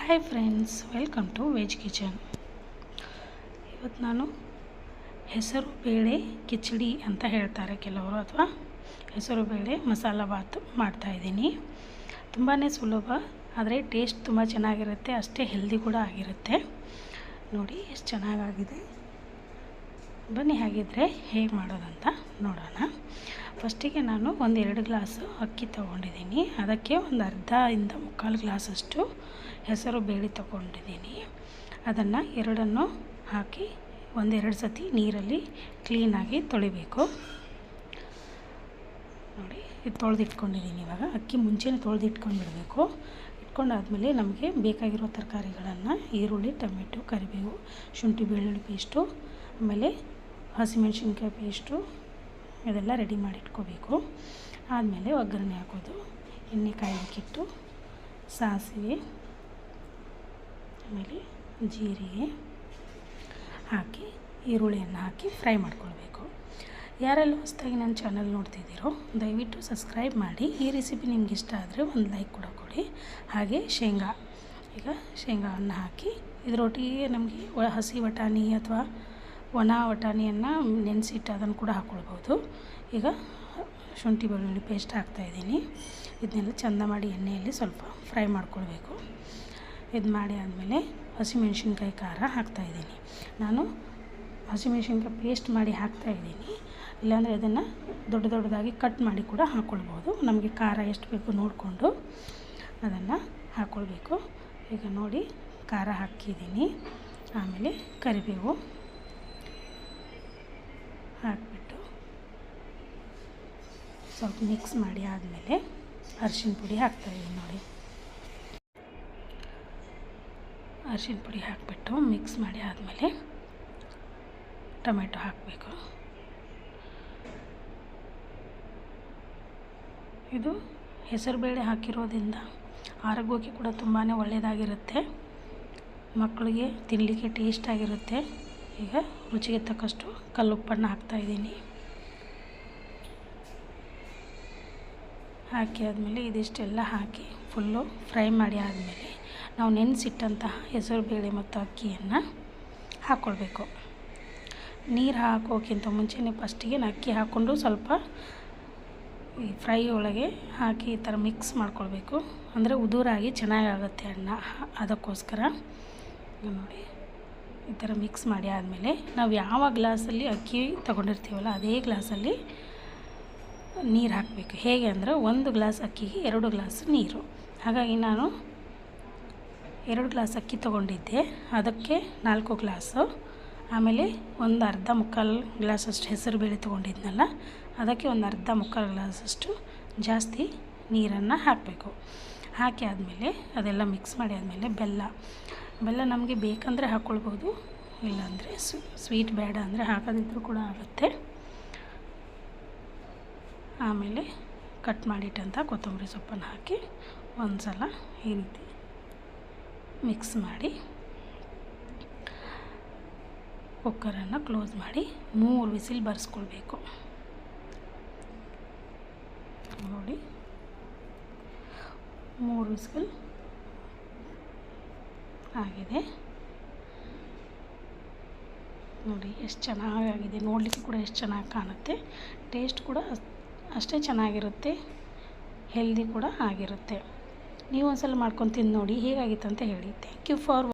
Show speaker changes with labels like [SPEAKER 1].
[SPEAKER 1] Hi friends welcome to veg kitchen ಇವತ್ತು ನಾನು ಹೆಸರು ಬೇಳೆ ಕಿಚಡಿ ಅಂತ ಹೇಳ್ತಾರೆ ಕೆಲವರು, ಅಥವಾ ಹೆಸರು ಬೇಳೆ ಮಸಾಲ ಭಾತ್ ಮಾಡ್ತಾಯಿದ್ದೀನಿ ತುಂಬಾ ಸುಲಭ, ಆದರೆ ಟೇಸ್ಟ್ ತುಂಬ ಚೆನ್ನಾಗಿರುತ್ತೆ, ಅಷ್ಟೇ ಹೆಲ್ದಿ ಕೂಡ ಆಗಿರುತ್ತೆ. ನೋಡಿ, ಎಷ್ಟು ಚೆನ್ನಾಗಾಗಿದೆ. ಬನ್ನಿ ಹಾಗಿದ್ದರೆ ಹೇಗೆ ಮಾಡೋದಂತ ನೋಡೋಣ. ಫಸ್ಟಿಗೆ ನಾನು ಒಂದೆರಡು ಗ್ಲಾಸು ಅಕ್ಕಿ ತೊಗೊಂಡಿದ್ದೀನಿ. ಅದಕ್ಕೆ ಒಂದು ಅರ್ಧ ಇಂದ ಮುಕ್ಕಾಲು ಗ್ಲಾಸಷ್ಟು ಹೆಸರು ಬೇಳೆ ತೊಗೊಂಡಿದ್ದೀನಿ. ಅದನ್ನು ಎರಡನ್ನು ಹಾಕಿ ಒಂದೆರಡು ಸತಿ ನೀರಲ್ಲಿ ಕ್ಲೀನಾಗಿ ತೊಳಿಬೇಕು. ನೋಡಿ, ಇದು ತೊಳೆದಿಟ್ಕೊಂಡಿದ್ದೀನಿ ಇವಾಗ. ಅಕ್ಕಿ ಮುಂಚೆನೇ ತೊಳೆದಿಟ್ಕೊಂಡ್ಬಿಡಬೇಕು. ಇಟ್ಕೊಂಡಾದಮೇಲೆ ನಮಗೆ ಬೇಕಾಗಿರೋ ತರಕಾರಿಗಳನ್ನು ಈರುಳ್ಳಿ, ಟೊಮೆಟೊ, ಕರಿಬೇವು, ಶುಂಠಿ, ಬೆಳ್ಳುಳ್ಳಿ ಪೇಸ್ಟು, ಆಮೇಲೆ ಹಸಿಮೆಣ್ಸಿನ್ಕಾಯಿ ಪೇಸ್ಟು ಇದೆಲ್ಲ ರೆಡಿ ಮಾಡಿ ಇಟ್ಕೋಬೇಕು ಆದಮೇಲೆ ಒಗ್ಗರಣೆ ಹಾಕೋದು. ಎಣ್ಣೆ ಕಾಯಲಿಕ್ಕಿಟ್ಟು ಸಾಸಿವೆ, ಆಮೇಲೆ ಜೀರಿಗೆ ಹಾಕಿ, ಈರುಳ್ಳಿಯನ್ನು ಹಾಕಿ ಫ್ರೈ ಮಾಡ್ಕೊಳ್ಬೇಕು. ಯಾರೆಲ್ಲ ಹೊಸದಾಗಿ ನನ್ನ ಚಾನಲ್ ನೋಡ್ತಿದ್ದೀರೋ, ದಯವಿಟ್ಟು ಸಬ್ಸ್ಕ್ರೈಬ್ ಮಾಡಿ. ಈ ರೆಸಿಪಿ ನಿಮ್ಗೆ ಇಷ್ಟ ಆದರೆ ಒಂದು ಲೈಕ್ ಕೂಡ ಕೊಡಿ. ಹಾಗೆ ಶೇಂಗಾ. ಈಗ ಶೇಂಗಾವನ್ನು ಹಾಕಿ, ಇದರೊಟ್ಟಿಗೆ ನಮಗೆ ಹಸಿ ಬಟಾಣಿ ಅಥವಾ ಒಣ ಬಟಾಣಿಯನ್ನು ನೆನೆಸಿಟ್ಟು ಅದನ್ನು ಕೂಡ ಹಾಕ್ಕೊಳ್ಬೋದು. ಈಗ ಶುಂಠಿ ಬೆಳ್ಳುಳ್ಳಿ ಪೇಸ್ಟ್ ಹಾಕ್ತಾಯಿದ್ದೀನಿ ಇದನ್ನೆಲ್ಲ ಚೆಂದ ಮಾಡಿ ಎಣ್ಣೆಯಲ್ಲಿ ಸ್ವಲ್ಪ ಫ್ರೈ ಮಾಡ್ಕೊಳ್ಬೇಕು. ಇದು ಮಾಡಿ ಆದಮೇಲೆ ಹಸಿಮೆಣ್ಸಿನ್ಕಾಯಿ ಖಾರ ಹಾಕ್ತಾಯಿದ್ದೀನಿ ನಾನು ಹಸಿಮೆಣ್ಸಿನ್ಕಾಯಿ ಪೇಸ್ಟ್ ಮಾಡಿ ಹಾಕ್ತಾಯಿದ್ದೀನಿ ಇಲ್ಲಾಂದರೆ ಇದನ್ನು ದೊಡ್ಡ ದೊಡ್ಡದಾಗಿ ಕಟ್ ಮಾಡಿ ಕೂಡ ಹಾಕ್ಕೊಳ್ಬೋದು. ನಮಗೆ ಖಾರ ಎಷ್ಟು ಬೇಕು ನೋಡಿಕೊಂಡು ಅದನ್ನು ಹಾಕ್ಕೊಳ್ಬೇಕು. ಈಗ ನೋಡಿ ಖಾರ ಹಾಕಿದ್ದೀನಿ. ಆಮೇಲೆ ಕರಿಬೇವು. ಹಾಕಿಬಿಟ್ಟು ಸ್ವಲ್ಪ ಮಿಕ್ಸ್ ಮಾಡಿ ಆದಮೇಲೆ ಅರಿಶಿನ ಪುಡಿ ಹಾಕ್ತಾಯಿದ್ದೀನಿ ನೋಡಿ. ಅರಿಶಿನ ಪುಡಿ ಹಾಕಿಬಿಟ್ಟು ಮಿಕ್ಸ್ ಮಾಡಿ ಆದಮೇಲೆ ಟೊಮೆಟೊ ಹಾಕಬೇಕು. ಇದು ಹೆಸರುಬೇಳೆ ಹಾಕಿರೋದ್ರಿಂದ ಆರೋಗ್ಯಕ್ಕೆ ಕೂಡ ತುಂಬಾ ಒಳ್ಳೆಯದಾಗಿರುತ್ತೆ ಮಕ್ಕಳಿಗೆ ತಿನ್ನಲಿಕ್ಕೆ ಟೇಸ್ಟಾಗಿರುತ್ತೆ ಈಗ ರುಚಿಗೆ ತಕ್ಕಷ್ಟು ಕಲ್ಲುಪ್ಪನ್ನು ಹಾಕ್ತಾಯಿದ್ದೀನಿ ಹಾಕಿ ಆದಮೇಲೆ ಇದಿಷ್ಟೆಲ್ಲ ಹಾಕಿ ಫುಲ್ಲು ಫ್ರೈ ಮಾಡಿ ಆದಮೇಲೆ ನಾವು ನೆನೆಸಿಟ್ಟಂತಹ ಹೆಸರುಬೇಳೆ ಮತ್ತು ಅಕ್ಕಿಯನ್ನು ಹಾಕ್ಕೊಳ್ಬೇಕು ನೀರು ಹಾಕೋಕ್ಕಿಂತ ಮುಂಚೆನೇ ಫಸ್ಟಿಗೆ ಅಕ್ಕಿ ಹಾಕ್ಕೊಂಡು ಸ್ವಲ್ಪ ಈ ಫ್ರೈ ಒಳಗೆ ಹಾಕಿ ಈ ಥರ ಮಿಕ್ಸ್ ಮಾಡ್ಕೊಳ್ಬೇಕು. ಅಂದರೆ ಉದುರಾಗಿ ಚೆನ್ನಾಗಾಗುತ್ತೆ ಅನ್ನ. ಅದಕ್ಕೋಸ್ಕರ ನೋಡಿ. ಈ ಥರ ಮಿಕ್ಸ್ ಮಾಡಿ ಆದಮೇಲೆ ನಾವು ಯಾವ ಗ್ಲಾಸಲ್ಲಿ ಅಕ್ಕಿ ತೊಗೊಂಡಿರ್ತೀವಲ್ಲ ಅದೇ ಗ್ಲಾಸಲ್ಲಿ ನೀರು ಹಾಕಬೇಕು. ಹೇಗೆ ಅಂದರೆ ಒಂದು ಗ್ಲಾಸ್ ಅಕ್ಕಿಗೆ ಎರಡು ಗ್ಲಾಸ್ ನೀರು. ಹಾಗಾಗಿ ನಾನು ಎರಡು ಗ್ಲಾಸ್ ಅಕ್ಕಿ ತೊಗೊಂಡಿದ್ದೆ. ಅದಕ್ಕೆ ನಾಲ್ಕು ಗ್ಲಾಸು. ಆಮೇಲೆ ಒಂದು ಅರ್ಧ ಮುಕ್ಕಾಲು ಗ್ಲಾಸಷ್ಟು ಹೆಸರು ಬೇಳೆ ತೊಗೊಂಡಿದ್ನಲ್ಲ, ಅದಕ್ಕೆ ಒಂದು ಅರ್ಧ ಮುಕ್ಕಾಲು ಗ್ಲಾಸಷ್ಟು ಜಾಸ್ತಿ ನೀರನ್ನು ಹಾಕಬೇಕು. ಹಾಕಿ ಆದಮೇಲೆ ಅದೆಲ್ಲ ಮಿಕ್ಸ್ ಮಾಡಿ ಆದಮೇಲೆ ಬೆಲ್ಲ. ಬೆಲ್ಲ ನಮಗೆ ಬೇಕಂದರೆ ಹಾಕ್ಕೊಳ್ಬೋದು ಇಲ್ಲಾಂದರೆ ಸ್ವೀಟ್ ಬೇಡ ಅಂದರೆ ಹಾಕೋದಿದ್ರೂ ಕೂಡ ಆಗುತ್ತೆ. ಆಮೇಲೆ ಕಟ್ ಮಾಡಿಟ್ಟಂಥ ಕೊತ್ತಂಬರಿ ಸೊಪ್ಪನ್ನು ಹಾಕಿ ಒಂದು ಸಲ ಈ ರೀತಿ ಮಿಕ್ಸ್ ಮಾಡಿ ಕುಕ್ಕರನ್ನು ಕ್ಲೋಸ್ ಮಾಡಿ ಮೂರು ವಿಸಿಲ್ ಬರೆಸ್ಕೊಳ್ಬೇಕು. ನೋಡಿ, ಮೂರು ವಿಸಿಲ್ ಆಗಿದೆ. ನೋಡಿ, ಎಷ್ಟು ಚೆನ್ನಾಗಾಗಿದೆ. ನೋಡಲಿಕ್ಕೆ ಕೂಡ ಎಷ್ಟು ಚೆನ್ನಾಗಿ ಕಾಣುತ್ತೆ. ಟೇಸ್ಟ್ ಕೂಡ ಅಷ್ಟೇ ಚೆನ್ನಾಗಿರುತ್ತೆ. ಹೆಲ್ದಿ ಕೂಡ ಆಗಿರುತ್ತೆ. ನೀವು ಒಂದ್ಸಲ ಮಾಡ್ಕೊಂಡು ತಿಂದು ನೋಡಿ ಹೇಗಾಗಿತ್ತು ಅಂತ ಹೇಳಿ. Thank you for